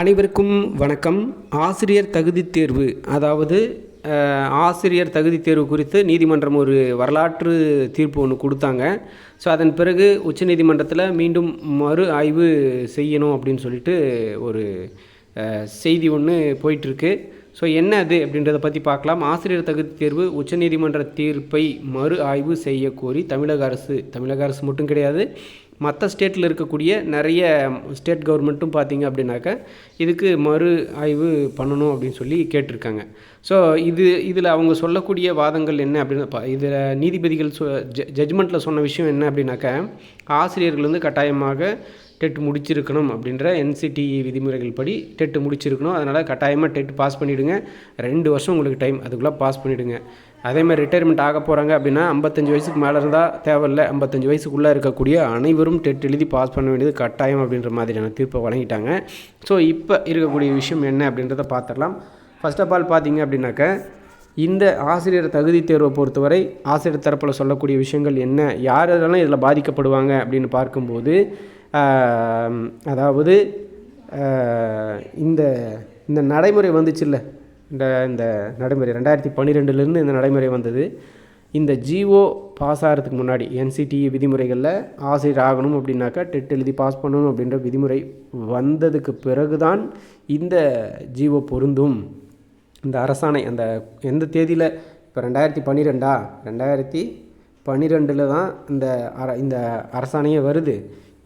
அனைவருக்கும் வணக்கம். ஆசிரியர் தகுதி தேர்வு அதாவது ஆசிரியர் தகுதி தேர்வு குறித்து நீதிமன்றம் ஒரு வரலாற்று தீர்ப்பு ஒன்று கொடுத்தாங்க. ஸோ அதன் பிறகு உச்சநீதிமன்றத்தில் மீண்டும் மறு ஆய்வு செய்யணும் அப்படின்னு சொல்லிட்டு ஒரு செய்தி ஒன்று போயிட்டுருக்கு. ஸோ என்ன அது அப்படின்றத பற்றி பார்க்கலாம். ஆசிரியர் தகுதி தேர்வு உச்சநீதிமன்ற தீர்ப்பை மறு ஆய்வு செய்யக்கோரி தமிழக அரசு தமிழக அரசு மட்டும் கிடையாது மற்ற ஸ்டேட்டில் இருக்கக்கூடிய நிறைய ஸ்டேட் கவர்மெண்ட்டும் பார்த்தீங்க அப்படின்னாக்கா இதுக்கு மறு ஆய்வு பண்ணணும் அப்படின்னு சொல்லி கேட்டிருக்காங்க. ஸோ இது இதில் அவங்க சொல்லக்கூடிய வாதங்கள் என்ன அப்படின்னு இதில் நீதிபதிகள் சொ ஜட்ஜ்மெண்ட்டில் சொன்ன விஷயம் என்ன அப்படின்னாக்கா ஆசிரியர்கள் வந்து கட்டாயமாக டெட் முடிச்சிருக்கணும் அப்படின்ற என்சிடி விதிமுறைகள் படி டெட் முடிச்சிருக்கணும். அதனால் கட்டாயமாக டெட் பாஸ் பண்ணிவிடுங்க ரெண்டு வருஷம் உங்களுக்கு டைம். அதுக்குள்ளே பாஸ் பண்ணிவிடுங்க அதே மாதிரி ரிட்டையர்மெண்ட் ஆக போகிறாங்க அப்படின்னா ஐம்பத்தஞ்சு வயசுக்கு மேலே இருந்தால் தேவையில்ல. ஐம்பத்தஞ்சு வயசுக்குள்ளே இருக்கக்கூடிய அனைவரும் டெட் எழுதி பாஸ் பண்ண வேண்டியது கட்டாயம் அப்படின்ற மாதிரியான தீர்ப்பை வழங்கிட்டாங்க. ஸோ இப்போ இருக்கக்கூடிய விஷயம் என்ன அப்படின்றத பார்த்துடலாம் ஃபர்ஸ்ட் ஆஃப் ஆல் பார்த்தீங்க அப்படின்னாக்க இந்த ஆசிரியர் தகுதி தேர்வை பொறுத்தவரை ஆசிரியர் தரப்பில் சொல்லக்கூடிய விஷயங்கள் என்ன யார் யாரெல்லாம் இதில் பாதிக்கப்படுவாங்க அப்படின்னு பார்க்கும்போது அதாவது இந்த இந்த நடைமுறை வந்துச்சுல்ல? இந்த இந்த நடைமுறை ரெண்டாயிரத்தி பன்னிரெண்டுலேருந்து இந்த நடைமுறை வந்தது. இந்த ஜிஓ பாஸ் ஆகிறதுக்கு முன்னாடி என்சிடி விதிமுறைகளில் ஆசிரியர் ஆகணும் அப்படின்னாக்கா டெட் எழுதி பாஸ் பண்ணணும் அப்படின்ற விதிமுறை வந்ததுக்கு பிறகுதான் இந்த ஜிஓ பொருந்தும். இந்த அரசாணை அந்த எந்த தேதியில்? இப்போ ரெண்டாயிரத்தி பன்னிரெண்டா? ரெண்டாயிரத்தி பன்னிரெண்டில் தான் இந்த அர இந்த அரசாணையே வருது.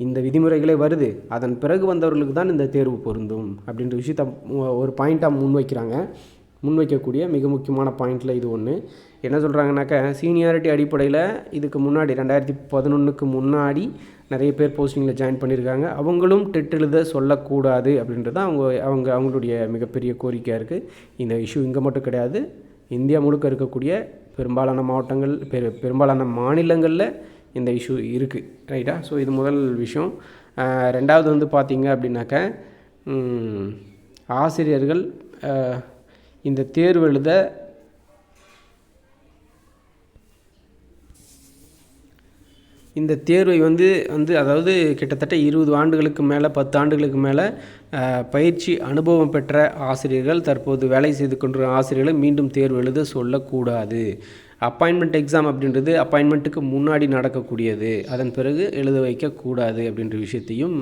இந்த விதிமுறைகளே வருது. அதன் பிறகு வந்தவர்களுக்கு தான் இந்த தேர்வு பொருந்தும் அப்படின்ற விஷயத்த ஒரு பாயிண்ட்டாக முன்வைக்கிறாங்க. முன்வைக்கக்கூடிய மிக முக்கியமான பாயிண்டில் இது ஒன்று என்ன சொல்கிறாங்கனாக்கா சீனியாரிட்டி அடிப்படையில் இதுக்கு முன்னாடி ரெண்டாயிரத்தி பதினொன்றுக்கு முன்னாடி நிறைய பேர் போஸ்டிங்கில் ஜாயின் பண்ணியிருக்காங்க அவங்களும் டெட் எழுத சொல்லக்கூடாது அப்படின்றது அவங்க அவங்க அவங்களுடைய மிகப்பெரிய கோரிக்கையாக இருக்குது இந்த இஷ்யூ இங்கே மட்டும் கிடையாது. இந்தியா முழுக்க இருக்கக்கூடிய பெரும்பாலான மாவட்டங்கள் பெரு பெரும்பாலான மாநிலங்களில் இந்த இஷ்யூ இருக்குது ரைட்டா ஸோ இது முதல் விஷயம். ரெண்டாவது வந்து பார்த்திங்க அப்படின்னாக்க ஆசிரியர்கள் இந்த தேர்வு எழுத இந்த தேர்வை வந்து வந்து அதாவது கிட்டத்தட்ட இருபது ஆண்டுகளுக்கு மேலே பத்து ஆண்டுகளுக்கு மேலே பயிற்சி அனுபவம் பெற்ற ஆசிரியர்கள் தற்போது வேலை செய்து கொண்டிருக்கிற ஆசிரியர்களை மீண்டும் தேர்வு எழுத சொல்லக்கூடாது. அப்பாயின்மெண்ட் எக்ஸாம் அப்படின்றது அப்பாயின்மெண்ட்டுக்கு முன்னாடி நடக்கக்கூடியது. அதன் பிறகு எழுத வைக்கக்கூடாது அப்படின்ற விஷயத்தையும்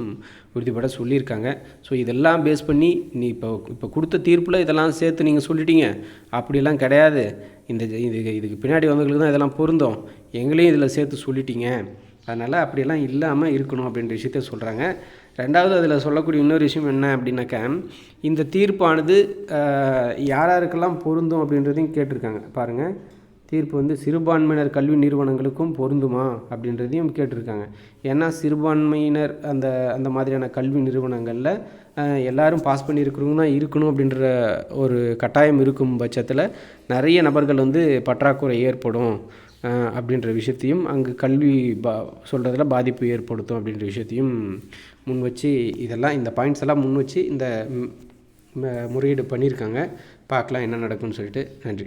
உறுதிப்பட சொல்லியிருக்காங்க. ஸோ இதெல்லாம் பேஸ் பண்ணி நீ இப்போ இப்போ கொடுத்த தீர்ப்பில் இதெல்லாம் சேர்த்து நீங்கள் சொல்லிட்டீங்க. அப்படிலாம் கிடையாது. இந்த இது இதுக்கு பின்னாடி வந்தவங்களுக்கு தான் இதெல்லாம் பொருந்தும். எங்களையும் இதில் சேர்த்து சொல்லிட்டீங்க. அதனால் அப்படியெல்லாம் இல்லாமல் இருக்கணும் அப்படின்ற விஷயத்த சொல்கிறாங்க ரெண்டாவது அதில் சொல்லக்கூடிய இன்னொரு விஷயம் என்ன அப்படின்னாக்கா இந்த தீர்ப்பானது யார் யாருக்கெல்லாம் பொருந்தும் அப்படின்றதையும் கேட்டிருக்காங்க. பாருங்கள் தீர்ப்பு வந்து சிறுபான்மையினர் கல்வி நிறுவனங்களுக்கும் பொருந்துமா அப்படின்றதையும் கேட்டிருக்காங்க. ஏன்னா சிறுபான்மையினர் அந்த அந்த மாதிரியான கல்வி நிறுவனங்களில் எல்லாரும் பாஸ் பண்ணியிருக்கிறவங்க தான் இருக்கணும் அப்படின்ற ஒரு கட்டாயம் இருக்கும் பட்சத்தில் நிறைய நபர்கள் வந்து பற்றாக்குறை ஏற்படும் அப்படின்ற விஷயத்தையும் அங்கு கல்வி பா சொல்கிறதுல பாதிப்பு ஏற்படுத்தும் அப்படின்ற விஷயத்தையும் முன் வச்சு இதெல்லாம் இந்த பாயிண்ட்ஸ் எல்லாம் முன் வச்சு இந்த முறையீடு பண்ணியிருக்காங்க. பார்க்கலாம் என்ன நடக்கும்னு சொல்லிட்டு. நன்றி.